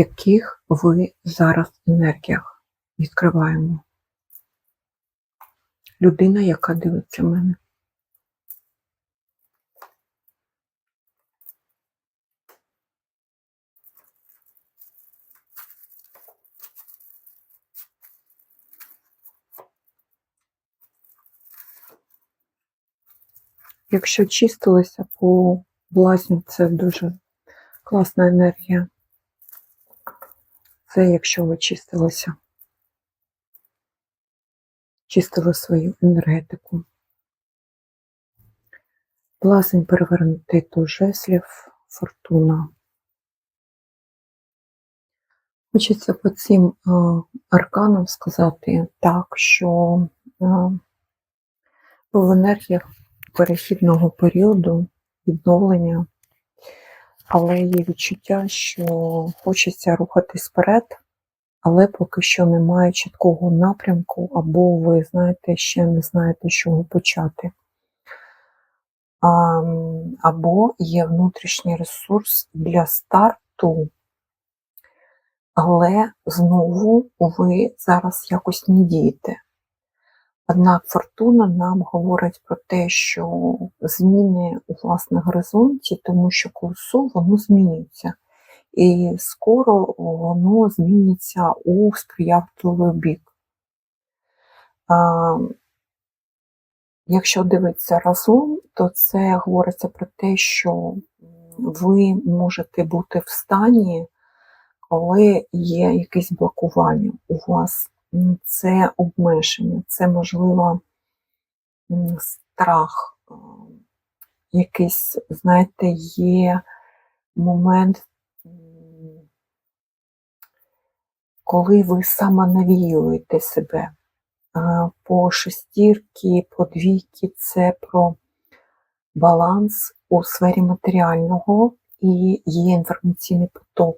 яких ви зараз енергіях відкриваємо. Людина, яка дивиться мене. Якщо чистилися по блазню, це дуже класна енергія. Це якщо ви чистилися, чистили свою енергетику. Блазень перевернутий до жеслів, фортуна. Хочеться по цим а, арканам сказати так, що а, в енергіях перехідного періоду відновлення, але є відчуття, що хочеться рухатись вперед, але поки що немає чіткого напрямку, або ви знаєте, ще не знаєте, з чого почати. А, Або є внутрішній ресурс для старту, але знову ви зараз якось не дієте. Однак фортуна нам говорить про те, що зміни у власне горизонті, тому що колесо воно змінюється. І скоро воно зміниться у сприятливий бік. Якщо дивитися разом, то це говориться про те, що ви можете бути в стані, коли є якесь блокування у вас це обмеження, це, можливо, страх, якийсь, знаєте, є момент, коли ви самонавіюєте себе. По шестірки, по двійки це про баланс у сфері матеріального і є інформаційний поток.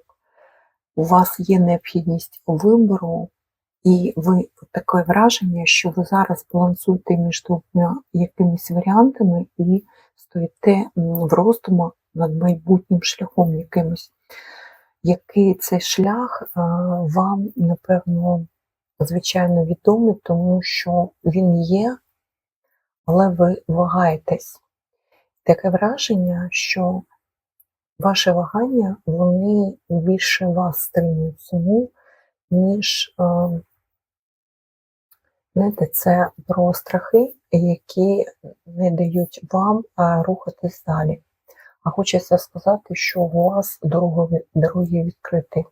У вас є необхідність вибору, і ви таке враження, що ви зараз балансуєте між двома якимись варіантами і стоїте в роздумах над майбутнім шляхом якимось. Який цей шлях вам, напевно, звичайно відомий, тому що він є, але ви вагаєтесь. Таке враження, що ваші вагання, вони більше вас стримують саму, ніж Знаєте, це про страхи, які не дають вам рухатись далі. А хочеться сказати, що у вас дороги відкриті.